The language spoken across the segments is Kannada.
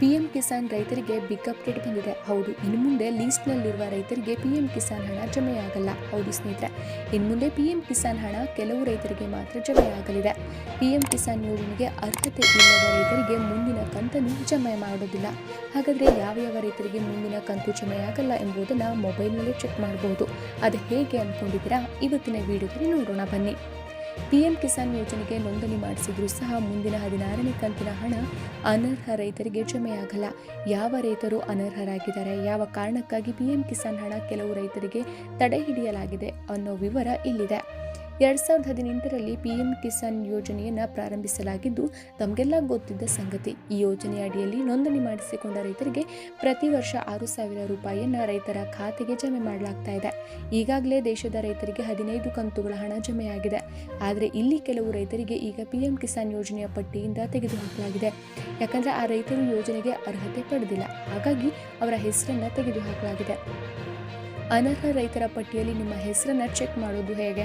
ಪಿಎಂ ಕಿಸಾನ್ ರೈತರಿಗೆ ಬಿಗ್ ಅಪ್ಡೇಟ್ ಬಂದಿದೆ. ಹೌದು, ಇನ್ನು ಮುಂದೆ ಲೀಸ್ಟ್ನಲ್ಲಿರುವ ರೈತರಿಗೆ ಪಿಎಂ ಕಿಸಾನ್ ಹಣ ಜಮೆಯಾಗಲ್ಲ ಹೌದು ಸ್ನೇಹಿತರೆ, ಇನ್ನು ಮುಂದೆ ಪಿಎಂ ಕಿಸಾನ್ ಹಣ ಕೆಲವು ರೈತರಿಗೆ ಮಾತ್ರ ಜಮೆಯಾಗಲಿದೆ ಪಿಎಂ ಕಿಸಾನ್ ಯೋಜನೆಗೆ ಅರ್ಹತೆ ಇಲ್ಲದ ರೈತರಿಗೆ ಮುಂದಿನ ಕಂತನ್ನು ಜಮೆ ಮಾಡೋದಿಲ್ಲ. ಹಾಗಾದರೆ ಯಾವ ಯಾವ ರೈತರಿಗೆ ಮುಂದಿನ ಕಂತು ಜಮೆಯಾಗಲ್ಲ ಎಂಬುದನ್ನು ಮೊಬೈಲ್ನಲ್ಲೇ ಚೆಕ್ ಮಾಡಬಹುದು ಅದು ಹೇಗೆ ಅಂದ್ಕೊಂಡಿದ್ದೀರಾ ಇವತ್ತಿನ ವಿಡಿಯೋದಲ್ಲಿ ನೋಡೋಣ ಬನ್ನಿ. ಪಿಎಂ ಕಿಸಾನ್ ಯೋಜನೆಗೆ ನೋಂದಣಿ ಮಾಡಿಸಿದ್ರೂ ಸಹ ಮುಂದಿನ ಹದಿನಾರನೇ ಕಂತಿನ ಹಣ ಅನರ್ಹ ರೈತರಿಗೆ ಜಮೆಯಾಗಲ್ಲ ಯಾವ ರೈತರು ಅನರ್ಹರಾಗಿದ್ದಾರೆ, ಯಾವ ಕಾರಣಕ್ಕಾಗಿ ಪಿಎಂ ಕಿಸಾನ್ ಹಣ ಕೆಲವು ರೈತರಿಗೆ ತಡೆ ಹಿಡಿಯಲಾಗಿದೆ ಅನ್ನೋ ವಿವರ ಇಲ್ಲಿದೆ. ಎರಡ್ ಸಾವಿರದ ಹದಿನೆಂಟರಲ್ಲಿ ಪಿಎಂ ಕಿಸಾನ್ ಯೋಜನೆಯನ್ನು ಪ್ರಾರಂಭಿಸಲಾಗಿದ್ದು, ತಮಗೆಲ್ಲ ಗೊತ್ತಿದ್ದ ಸಂಗತಿ, ಈ ಯೋಜನೆಯ ಅಡಿಯಲ್ಲಿ ನೋಂದಣಿ ಮಾಡಿಸಿಕೊಂಡ ರೈತರಿಗೆ ಪ್ರತಿ ವರ್ಷ ಆರು ಸಾವಿರ ರೂಪಾಯಿಯನ್ನು ರೈತರ ಖಾತೆಗೆ ಜಮೆ ಮಾಡಲಾಗ್ತಾ ಇದೆ. ಈಗಾಗಲೇ ದೇಶದ ರೈತರಿಗೆ ಹದಿನೈದು ಕಂತುಗಳ ಹಣ ಜಮೆಯಾಗಿದೆ. ಆದರೆ ಇಲ್ಲಿ ಕೆಲವು ರೈತರಿಗೆ ಈಗ ಪಿಎಂ ಕಿಸಾನ್ ಯೋಜನೆಯ ಪಟ್ಟಿಯಿಂದ ತೆಗೆದುಹಾಕಲಾಗಿದೆ. ಯಾಕಂದ್ರೆ ಆ ರೈತರು ಯೋಜನೆಗೆ ಅರ್ಹತೆ ಪಡೆದಿಲ್ಲ. ಹಾಗಾಗಿ ಅವರ ಹೆಸರನ್ನು ತೆಗೆದುಹಾಕಲಾಗಿದೆ. ಅನರ್ಹ ರೈತರ ಪಟ್ಟಿಯಲ್ಲಿ ನಿಮ್ಮ ಹೆಸರನ್ನು ಚೆಕ್ ಮಾಡೋದು ಹೇಗೆ?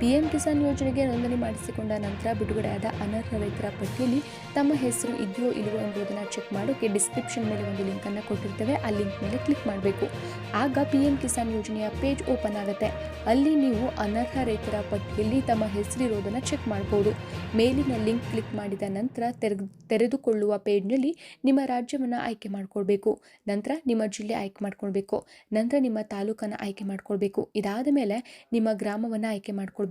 ಪಿಎಂ ಕಿಸಾನ್ ಯೋಜನೆಗೆ ನೋಂದಣಿ ಮಾಡಿಸಿಕೊಂಡ ನಂತರ ಬಿಡುಗಡೆಯಾದ ಅನರ್ಹ ರೈತರ ಪಟ್ಟಿಯಲ್ಲಿ ತಮ್ಮ ಹೆಸರು ಇದೆಯೋ ಇಲ್ಲವೋ ಎಂಬುದನ್ನು ಚೆಕ್ ಮಾಡೋಕೆ ಡಿಸ್ಕ್ರಿಪ್ಷನ್ ಮೇಲೆ ಒಂದು ಲಿಂಕನ್ನು ಕೊಟ್ಟಿರ್ತೇವೆ. ಆ ಲಿಂಕ್ ಮೇಲೆ ಕ್ಲಿಕ್ ಮಾಡಬೇಕು. ಆಗ ಪಿ ಎಂ ಕಿಸಾನ್ ಯೋಜನೆಯ ಪೇಜ್ ಓಪನ್ ಆಗುತ್ತೆ. ಅಲ್ಲಿ ನೀವು ಅನರ್ಹ ರೈತರ ಪಟ್ಟಿಯಲ್ಲಿ ತಮ್ಮ ಹೆಸರಿರೋದನ್ನು ಚೆಕ್ ಮಾಡ್ಬೋದು. ಮೇಲಿನ ಲಿಂಕ್ ಕ್ಲಿಕ್ ಮಾಡಿದ ನಂತರ ತೆರೆದು, ತೆರೆದುಕೊಳ್ಳುವ ಪೇಜ್ನಲ್ಲಿ ನಿಮ್ಮ ರಾಜ್ಯವನ್ನು ಆಯ್ಕೆ ಮಾಡಿಕೊಳ್ಬೇಕು. ನಂತರ ನಿಮ್ಮ ಜಿಲ್ಲೆ ಆಯ್ಕೆ ಮಾಡ್ಕೊಳ್ಬೇಕು. ನಂತರ ನಿಮ್ಮ ತಾಲೂಕನ್ನು ಆಯ್ಕೆ ಮಾಡ್ಕೊಳ್ಬೇಕು. ಇದಾದ ಮೇಲೆ ನಿಮ್ಮ ಗ್ರಾಮವನ್ನು ಆಯ್ಕೆ ಮಾಡ್ಕೊಳ್ಬೇಕು.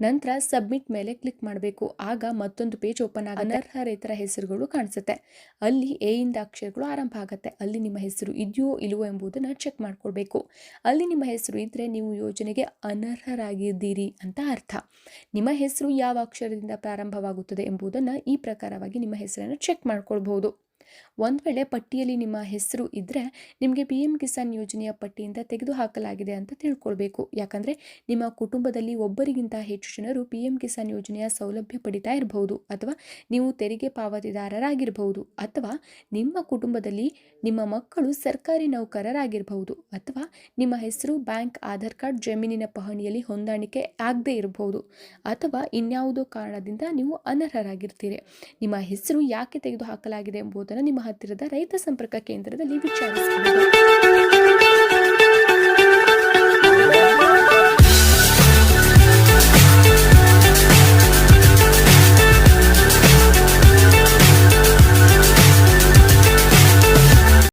ನಂತರ ಸಬ್ಮಿಟ್ ಮೇಲೆ ಕ್ಲಿಕ್ ಮಾಡಬೇಕು. ಆಗ ಮತ್ತೊಂದು ಪೇಜ್ ಓಪನ್ ಆಗ ಅನರ್ಹ ರೈತರ ಹೆಸರುಗಳು ಕಾಣಿಸುತ್ತೆ. ಅಲ್ಲಿ ಎ ಇಂದ ಅಕ್ಷರಗಳು ಆರಂಭ ಆಗುತ್ತೆ. ಅಲ್ಲಿ ನಿಮ್ಮ ಹೆಸರು ಇದೆಯೋ ಇಲ್ಲವೋ ಎಂಬುದನ್ನು ಚೆಕ್ ಮಾಡ್ಕೊಳ್ಬೇಕು. ಅಲ್ಲಿ ನಿಮ್ಮ ಹೆಸರು ಇದ್ದರೆ ನೀವು ಯೋಜನೆಗೆ ಅನರ್ಹರಾಗಿದ್ದೀರಿ ಅಂತ ಅರ್ಥ. ನಿಮ್ಮ ಹೆಸರು ಯಾವ ಅಕ್ಷರದಿಂದ ಪ್ರಾರಂಭವಾಗುತ್ತದೆ ಎಂಬುದನ್ನು ಈ ಪ್ರಕಾರವಾಗಿ ನಿಮ್ಮ ಹೆಸರನ್ನು ಚೆಕ್ ಮಾಡ್ಕೊಳ್ಬಹುದು. ಒಂದು ವೇಳೆ ಪಟ್ಟಿಯಲ್ಲಿ ನಿಮ್ಮ ಹೆಸರು ಇದ್ದರೆ ನಿಮಗೆ ಪಿ ಎಂ ಕಿಸಾನ್ ಯೋಜನೆಯ ಪಟ್ಟಿಯಿಂದ ತೆಗೆದುಹಾಕಲಾಗಿದೆ ಅಂತ ತಿಳ್ಕೊಳ್ಬೇಕು. ಯಾಕಂದರೆ ನಿಮ್ಮ ಕುಟುಂಬದಲ್ಲಿ ಒಬ್ಬರಿಗಿಂತ ಹೆಚ್ಚು ಜನರು ಪಿ ಎಂ ಕಿಸಾನ್ ಯೋಜನೆಯ ಸೌಲಭ್ಯ ಪಡಿತಾ ಇರಬಹುದು ಅಥವಾ ನೀವು ತೆರಿಗೆ ಪಾವತಿದಾರರಾಗಿರಬಹುದು ಅಥವಾ ನಿಮ್ಮ ಕುಟುಂಬದಲ್ಲಿ ನಿಮ್ಮ ಮಕ್ಕಳು ಸರ್ಕಾರಿ ನೌಕರರಾಗಿರಬಹುದು ಅಥವಾ ನಿಮ್ಮ ಹೆಸರು ಬ್ಯಾಂಕ್, ಆಧಾರ್ ಕಾರ್ಡ್ ಜಮೀನಿನ ಪಹಣಿಯಲ್ಲಿ ಹೊಂದಾಣಿಕೆ ಆಗದೇ ಇರಬಹುದು ಅಥವಾ ಇನ್ಯಾವುದೋ ಕಾರಣದಿಂದ ನೀವು ಅನರ್ಹರಾಗಿರ್ತೀರಿ. ನಿಮ್ಮ ಹೆಸರು ಯಾಕೆ ತೆಗೆದುಹಾಕಲಾಗಿದೆ ಎಂಬುದನ್ನು ನಿಮ್ಮ ಹತ್ತಿರದ ರೈತ ಸಂಪರ್ಕ ಕೇಂದ್ರದಲ್ಲಿ ವಿಚಾರಿಸಬಹುದು